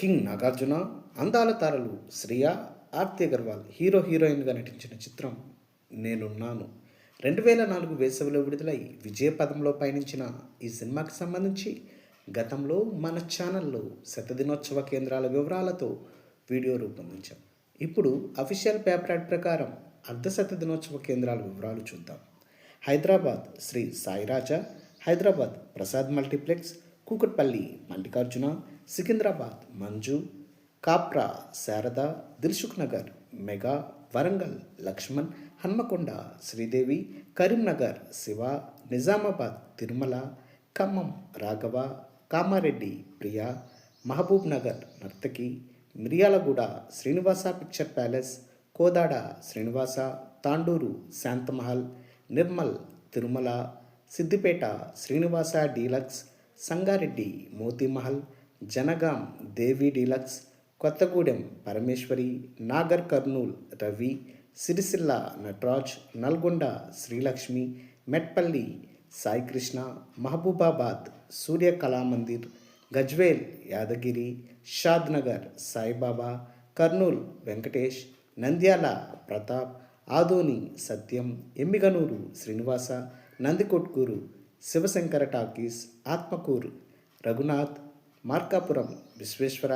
King Nagarjuna అందాల తారలు Shriya Aarti Agarwal hero హీరోయిన్గా నటించిన చిత్రం నేనున్నాను. రెండు వేల నాలుగు వేసవిలో విడుదలై విజయపదంలో పయనించిన ఈ సినిమాకి సంబంధించి గతంలో మన ఛానల్లో శతదినోత్సవ కేంద్రాల వివరాలతో వీడియో రూపొందించాం. ఇప్పుడు అఫీషియల్ పేపర్ యాడ్ ప్రకారం అర్ధ శతదినోత్సవ కేంద్రాల వివరాలు చూద్దాం. Hyderabad Shri Sairaja Hyderabad Prasad multiplex Kukatpally Mallikarjuna Secunderabad Manju Kapra Sharada Dilsukh Nagar mega Warangal Laxman Hanamkonda Sridevi Karimnagar Shiva Nizamabad Tirumala Khammam Raghava Kamareddy Priya Mahbub Nagar Nartaki Miryalaguda Srinivasa picture palace Kodad Srinivasa Tandur Shantamahal Nirmal Tirumala Siddipet Srinivasa deluxe Sangareddy Motimahal Jangaon Devi deluxe Kothagudem Parameshwari Nagar Kurnool Ravi Sircilla Nataraj Nalgonda Srilakshmi Metpally Saikrishna Mahabubabad Surya Kalamandir Gajwel Yadagiri Shadnagar Saibaba Kurnool Venkatesh Nandyal Pratap Adoni Satyam Emmiganur Srinivasa Nandikotkur Shivashankara talkies Atmakur Raghunath Markapuram Vishweshwara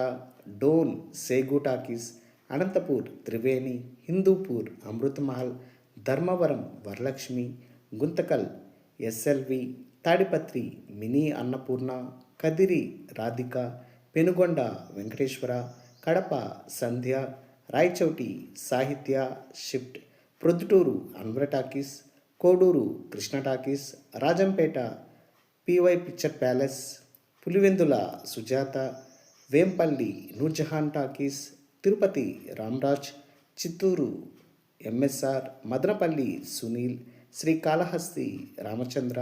Dhone Segu talkies Anantapur Triveni Hindupur Amrutamahal Dharmavaram Varalakshmi Guntakal SLV Tadipatri mini Annapurna Kadiri Radhika Penukonda Venkateshwara Kadapa Sandhya Rayachoti Sahitya shift Proddatur Anvara talkies Koduru Krishna talkies Rajampet PY picture palace Pulivendula Sujatha Vempalli Noorjahan talkies Tirupati Ramraj Chittoor MSR Madanapalle Sunil Srikalahasti Ramachandra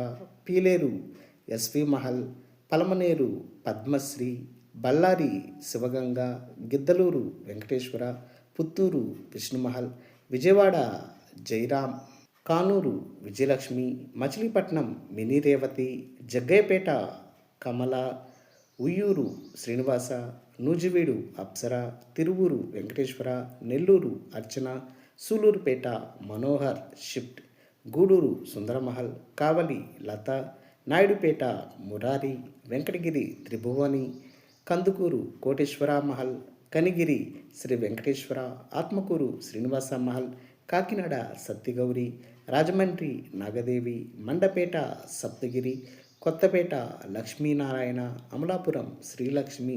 Piler SV Mahal Palamaner Padmashri Bellary Shivaganga Giddalur Venkateshwara Puttur Vishnumahal Vijayawada Jairam Kanuru Vijayalakshmi Machilipatnam mini Revathi Jaggayyapeta Kamala Vuyyuru Srinivasa Nuzvid Apsara Tiruvuru Venkateshwara Nellore Archana Sullurpeta Manohar shift Gudur Sundaramahal Kavali Latha Naidupeta Murari Venkatagiri Tribhuvani Kandukur Koteshwara Mahal Kanigiri Sri Venkateshwara Atmakur Srinivasa Mahal Kakinada Satyagowri Rajahmundry Nagadevi Mandapeta Saptagiri Kothapeta Lakshminarayana Amalapuram Srilakshmi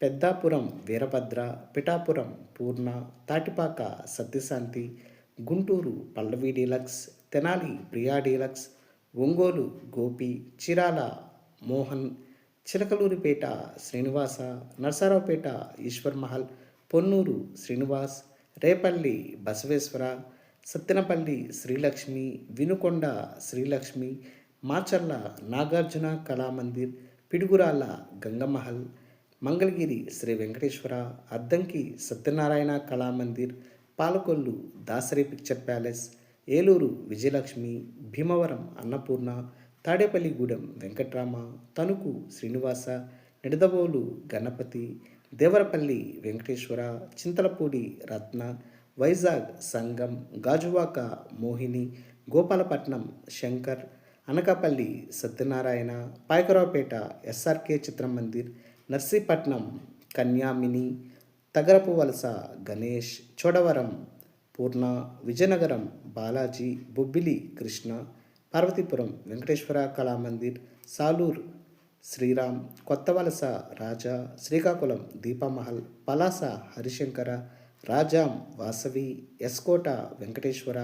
Peddapuram Veerabhadra Pithapuram Purna Tatipaka Satyashanti Guntur Pallavi deluxe Tenali Priya deluxe Ongole Gopi Chirala Mohan Chilakaluripet Srinivasa Narasaraopet Eswar Mahal Ponnur Srinivas Repalle Basaveshwara Sattenapalle Srilakshmi Vinukonda Srilakshmi Macherla Nagarjuna Kalamandir Piduguralla Gangamahal Mangalagiri Sri Venkateshwara Addanki Satyanarayana Kalamandir Palakollu Dasari picture palace Eluru Vijayalakshmi Bhimavaram Annapurna Tadepalligudem Venkatrama Tanuku Srinivasa Nidadavolu Ganapati Devarapalli Venkateshwara Chintalapudi Ratna Vizag Sangam Gajuwaka Mohini Gopalapatnam Shankar Anakapalli Satyanarayana Payakaraopeta SRK Chitramandir Narsipatnam Kanyamini Tagarapu Valasa Ganesh Chodavaram పూర్ణ విజయనగరం బాలాజీ బొబ్బిలి కృష్ణ పార్వతీపురం వెంకటేశ్వర కళామందిర్ సాలూర్ శ్రీరామ్ కొత్తవలస రాజా శ్రీకాకుళం దీపమహల్ పలాస హరిశంకర రాజాం వాసవి ఎస్కోట వెంకటేశ్వర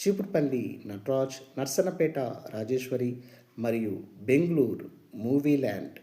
చీపుర్పల్లి నటరాజ్ నర్సనపేట రాజేశ్వరి మరియు Bengaluru movie land